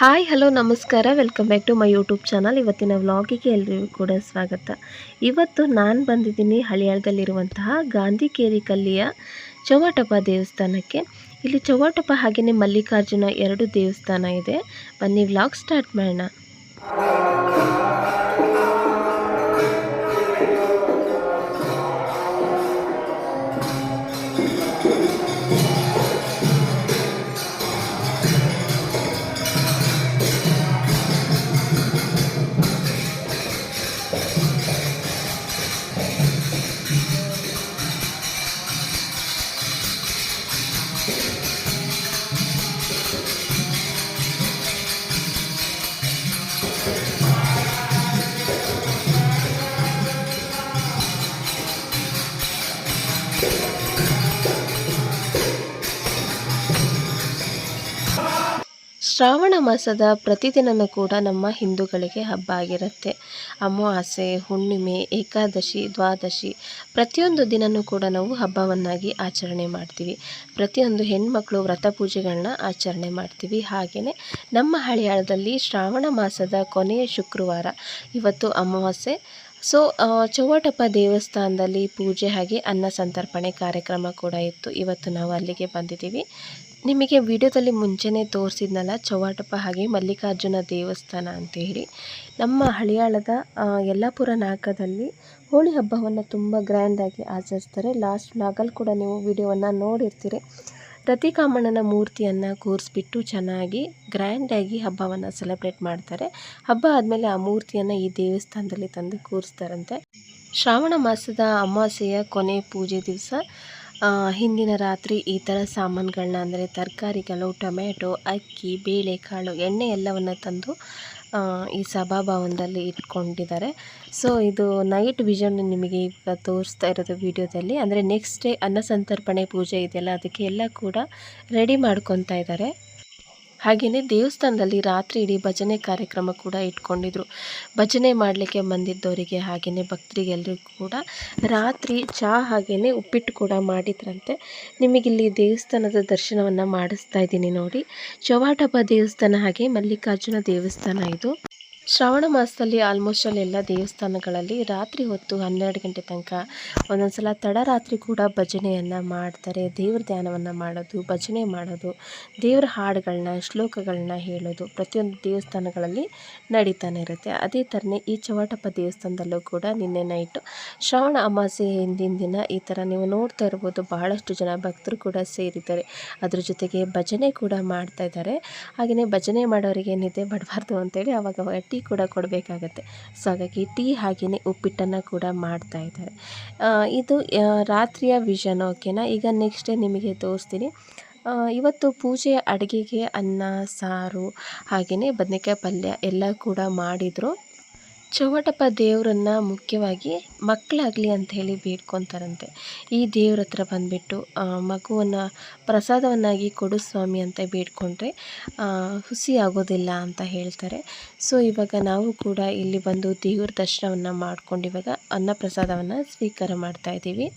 Hi, hello, ನಮಸ್ಕಾರ. Welcome back to my YouTube channel ಇವತ್ತಿನ ವ್ಲಾಗಿಗೆ ಎಲ್ರಿಗೂ ಕೂಡ ಸ್ವಾಗತ. ಇವತ್ತು ನಾನು ಬಂದಿದ್ದೀನಿ ಹಳಿಯಾಳದಲ್ಲಿರುವಂತಹ ಗಾಂಧಿ ಕೇರಿ ಕಲ್ಲಿಯ ಚೌವಾಟಪ್ಪ ದೇವಸ್ಥಾನಕ್ಕೆ. ಇಲ್ಲಿ ಚೌವಾಟಪ್ಪ ಹಾಗೆಯೇ ಮಲ್ಲಿಕಾರ್ಜುನ ಎರಡು ದೇವಸ್ಥಾನ ಇದೆ. ಬನ್ನಿ ವ್ಲಾಗ್ ಸ್ಟಾರ್ಟ್ ಮಾಡೋಣ. ಶ್ರಾವಣ ಮಾಸದ ಪ್ರತಿದಿನವೂ ಕೂಡ ನಮ್ಮ ಹಿಂದೂಗಳಿಗೆ ಹಬ್ಬ ಆಗಿರುತ್ತೆ. ಅಮಾವಾಸ್ಯೆ, ಹುಣ್ಣಿಮೆ, ಏಕಾದಶಿ, ದ್ವಾದಶಿ ಪ್ರತಿಯೊಂದು ದಿನವೂ ಕೂಡ ನಾವು ಹಬ್ಬವನ್ನಾಗಿ ಆಚರಣೆ ಮಾಡ್ತೀವಿ. ಪ್ರತಿಯೊಂದು ಹೆಣ್ಮಕ್ಳು ವ್ರತ ಪೂಜೆಗಳನ್ನ ಆಚರಣೆ ಮಾಡ್ತೀವಿ. ಹಾಗೆಯೇ ನಮ್ಮ ಹಳಿಯಾಳದಲ್ಲಿ ಶ್ರಾವಣ ಮಾಸದ ಕೊನೆಯ ಶುಕ್ರವಾರ ಇವತ್ತು ಅಮಾವಾಸ್ಯೆ. ಸೊ ಚೌವಟಪ್ಪ ದೇವಸ್ಥಾನದಲ್ಲಿ ಪೂಜೆ ಹಾಗೆ ಅನ್ನ ಸಂತರ್ಪಣೆ ಕಾರ್ಯಕ್ರಮ ಕೂಡ ಇತ್ತು. ಇವತ್ತು ನಾವು ಅಲ್ಲಿಗೆ ಬಂದಿದ್ದೀವಿ. ನಿಮಗೆ ವಿಡಿಯೋದಲ್ಲಿ ಮುಂಚೆನೇ ತೋರಿಸಿದ್ನಲ್ಲ ಚೌವಾಟಪ್ಪ ಹಾಗೆ ಮಲ್ಲಿಕಾರ್ಜುನ ದೇವಸ್ಥಾನ ಅಂತ ಹೇಳಿ. ನಮ್ಮ ಹಳಿಯಾಳದ ಯಲ್ಲಾಪುರ ನಾಗದಲ್ಲಿ ಹೋಳಿ ಹಬ್ಬವನ್ನು ತುಂಬ ಗ್ರ್ಯಾಂಡಾಗಿ ಆಚರಿಸ್ತಾರೆ. ಲಾಸ್ಟ್ ವ್ಲಾಗಲ್ಲಿ ಕೂಡ ನೀವು ವಿಡಿಯೋವನ್ನು ನೋಡಿರ್ತೀರಿ. ರತಿಕಾಮಣ್ಣನ ಮೂರ್ತಿಯನ್ನು ಕೂರಿಸ್ಬಿಟ್ಟು ಚೆನ್ನಾಗಿ ಗ್ರ್ಯಾಂಡಾಗಿ ಹಬ್ಬವನ್ನು ಸೆಲೆಬ್ರೇಟ್ ಮಾಡ್ತಾರೆ. ಹಬ್ಬ ಆದಮೇಲೆ ಆ ಮೂರ್ತಿಯನ್ನು ಈ ದೇವಸ್ಥಾನದಲ್ಲಿ ತಂದು ಕೂರಿಸ್ತಾರಂತೆ. ಶ್ರಾವಣ ಮಾಸದ ಅಮಾವಾಸ್ಯೆಯ ಕೊನೆ ಪೂಜೆ ದಿವಸ ಹಿಂದಿನ ರಾತ್ರಿ ಈ ಥರ ಸಾಮಾನುಗಳನ್ನ ಅಂದರೆ ತರಕಾರಿಗಳು ಟೊಮೆಟೊ ಅಕ್ಕಿ, ಬೇಳೆಕಾಳು, ಎಣ್ಣೆ ಎಲ್ಲವನ್ನು ತಂದು ಈ ಸಭಾಭವನದಲ್ಲಿ ಇಟ್ಕೊಂಡಿದ್ದಾರೆ. ಸೊ ಇದು ನೈಟ್ ವಿಷನ್ ನಿಮಗೆ ಈಗ ತೋರಿಸ್ತಾ ಇರೋದು ವಿಡಿಯೋದಲ್ಲಿ. ಅಂದರೆ ನೆಕ್ಸ್ಟ್ ಡೇ ಅನ್ನಸಂತರ್ಪಣೆ ಪೂಜೆ ಇದೆಯಲ್ಲ, ಅದಕ್ಕೆ ಎಲ್ಲ ಕೂಡ ರೆಡಿ ಮಾಡ್ಕೊತಾ ಇದ್ದಾರೆ. ಹಾಗೆಯೇ ದೇವಸ್ಥಾನದಲ್ಲಿ ರಾತ್ರಿ ಇಡೀ ಭಜನೆ ಕಾರ್ಯಕ್ರಮ ಕೂಡ ಇಟ್ಕೊಂಡಿದ್ರು. ಭಜನೆ ಮಾಡಲಿಕ್ಕೆ ಬಂದಿದ್ದವರಿಗೆ ಹಾಗೆಯೇ ಭಕ್ತರಿಗೆಲ್ಲರಿಗೂ ಕೂಡ ರಾತ್ರಿ ಚಹಾ ಹಾಗೆಯೇ ಉಪ್ಪಿಟ್ಟು ಕೂಡ ಮಾಡಿದ್ರಂತೆ. ನಿಮಗಿಲ್ಲಿ ದೇವಸ್ಥಾನದ ದರ್ಶನವನ್ನು ಮಾಡಿಸ್ತಾ ಇದ್ದೀನಿ ನೋಡಿ. ಚೌವಾಟಪ್ಪ ದೇವಸ್ಥಾನ ಹಾಗೆ ಮಲ್ಲಿಕಾರ್ಜುನ ದೇವಸ್ಥಾನ ಇದು. ಶ್ರಾವಣ ಮಾಸದಲ್ಲಿ ಆಲ್ಮೋಸ್ಟ್ ಅಲ್ಲಿ ಎಲ್ಲ ದೇವಸ್ಥಾನಗಳಲ್ಲಿ ರಾತ್ರಿ ಹೊತ್ತು ಹನ್ನೆರಡು ಗಂಟೆ ತನಕ ಒಂದೊಂದು ಸಲ ತಡರಾತ್ರಿ ಕೂಡ ಭಜನೆಯನ್ನು ಮಾಡ್ತಾರೆ. ದೇವ್ರ ಧ್ಯಾನವನ್ನು ಮಾಡೋದು, ಭಜನೆ ಮಾಡೋದು, ದೇವ್ರ ಹಾಡುಗಳನ್ನ ಶ್ಲೋಕಗಳನ್ನ ಹೇಳೋದು ಪ್ರತಿಯೊಂದು ದೇವಸ್ಥಾನಗಳಲ್ಲಿ ನಡೀತಾನೆ ಇರುತ್ತೆ. ಅದೇ ಥರನೇ ಈ ಚವಾಟಪ್ಪ ದೇವಸ್ಥಾನದಲ್ಲೂ ಕೂಡ ನಿನ್ನೆ ನೈಟು ಶ್ರಾವಣ ಅಮಾವಾಸ್ಯೆ ಹಿಂದಿನ ದಿನ ಈ ಥರ ನೀವು ನೋಡ್ತಾ ಇರ್ಬೋದು. ಬಹಳಷ್ಟು ಜನ ಭಕ್ತರು ಕೂಡ ಸೇರಿದ್ದಾರೆ. ಅದ್ರ ಜೊತೆಗೆ ಭಜನೆ ಕೂಡ ಮಾಡ್ತಾ ಇದ್ದಾರೆ. ಹಾಗೆಯೇ ಭಜನೆ ಮಾಡೋರಿಗೆ ಏನಿದೆ ಬಡಬಾರ್ದು ಅಂತೇಳಿ ಅವಾಗ ಟೀ ಕೂಡ ಕೊಡಬೇಕಾಗತ್ತೆ. ಸೊ ಹಾಗಾಗಿ ಟೀ ಹಾಗೆಯೇ ಉಪ್ಪಿಟ್ಟನ್ನು ಕೂಡ ಮಾಡ್ತಾ ಇದ್ದಾರೆ. ಇದು ರಾತ್ರಿಯ ವಿಷನ್ ಓಕೆನಾ ಈಗ ನೆಕ್ಸ್ಟ್ ಡೇ ನಿಮಗೆ ತೋರಿಸ್ತೀನಿ. ಇವತ್ತು ಪೂಜೆಯ ಅಡುಗೆಗೆ ಅನ್ನ, ಸಾರು ಹಾಗೆಯೇ ಬದನೆಕಾಯಿ ಪಲ್ಯ ಎಲ್ಲ ಕೂಡ ಮಾಡಿದರು. ಚೌವಟಪ್ಪ ದೇವರನ್ನ ಮುಖ್ಯವಾಗಿ ಮಕ್ಕಳಾಗಲಿ ಅಂತ ಹೇಳಿ ಬೇಡ್ಕೊತಾರಂತೆ. ಈ ದೇವ್ರ ಹತ್ರ ಬಂದುಬಿಟ್ಟು ಮಗುವನ್ನು ಪ್ರಸಾದವನ್ನಾಗಿ ಕೊಡು ಸ್ವಾಮಿ ಅಂತ ಬೇಡ್ಕೊಂಡ್ರೆ ಹುಸಿ ಆಗೋದಿಲ್ಲ ಅಂತ ಹೇಳ್ತಾರೆ. ಸೊ, ಇವಾಗ ನಾವು ಕೂಡ ಇಲ್ಲಿ ಬಂದು ದೇವ್ರ ದರ್ಶನವನ್ನು ಮಾಡ್ಕೊಂಡು ಇವಾಗ ಅನ್ನ ಪ್ರಸಾದವನ್ನು ಸ್ವೀಕಾರ ಮಾಡ್ತಾ ಇದ್ದೀವಿ.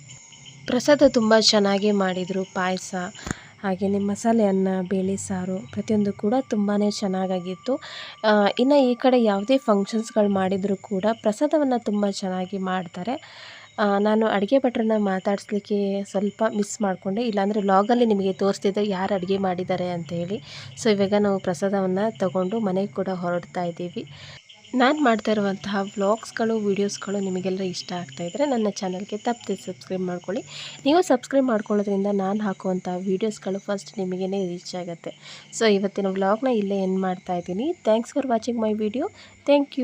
ಪ್ರಸಾದ ತುಂಬ ಚೆನ್ನಾಗಿ ಮಾಡಿದರು, ಪಾಯಸ ಹಾಗೆಯೇ ಮಸಾಲೆ ಅನ್ನ ಬೇಳೆ ಸಾರು ಪ್ರತಿಯೊಂದು ಕೂಡ ತುಂಬಾ ಚೆನ್ನಾಗಾಗಿತ್ತು. ಇನ್ನು ಈ ಕಡೆ ಯಾವುದೇ ಫಂಕ್ಷನ್ಸ್ಗಳು ಮಾಡಿದರೂ ಕೂಡ ಪ್ರಸಾದವನ್ನು ತುಂಬ ಚೆನ್ನಾಗಿ ಮಾಡ್ತಾರೆ. ನಾನು ಅಡುಗೆ ಭಟ್ರನ್ನ ಮಾತಾಡಿಸ್ಲಿಕ್ಕೆ ಸ್ವಲ್ಪ ಮಿಸ್ ಮಾಡಿಕೊಂಡೆ. ಇಲ್ಲಾಂದರೆ ಲಾಗಲ್ಲಿ ನಿಮಗೆ ತೋರಿಸ್ತಿದ್ದೆ ಯಾರು ಅಡುಗೆ ಮಾಡಿದ್ದಾರೆ ಅಂತ ಹೇಳಿ ಸೊ ಇವಾಗ ನಾವು ಪ್ರಸಾದವನ್ನು ತಗೊಂಡು ಮನೆಗೆ ಕೂಡ ಹೊರಡ್ತಾ ಇದ್ದೀವಿ. ನಾನು ಮಾಡ್ತಾ ಇರುವಂತಹ ವ್ಲಾಗ್ಸ್ಗಳು, ವೀಡಿಯೋಸ್ಗಳು ನಿಮಗೆಲ್ಲ ಇಷ್ಟ ಆಗ್ತಾಯಿದ್ರೆ ನನ್ನ ಚಾನಲ್ಗೆ ತಪ್ಪದೆ ಸಬ್ಸ್ಕ್ರೈಬ್ ಮಾಡ್ಕೊಳ್ಳಿ. ನೀವು ಸಬ್ಸ್ಕ್ರೈಬ್ ಮಾಡ್ಕೊಳ್ಳೋದ್ರಿಂದ ನಾನು ಹಾಕುವಂಥ ವೀಡಿಯೋಸ್ಗಳು ಫಸ್ಟ್ ನಿಮಗೇ ರೀಚ್ ಆಗುತ್ತೆ. ಸೊ ಇವತ್ತಿನ ವ್ಲಾಗ್ನ ಇಲ್ಲೇ ಏನು ಮಾಡ್ತಾ ಇದ್ದೀನಿ. Thanks for watching my video thank you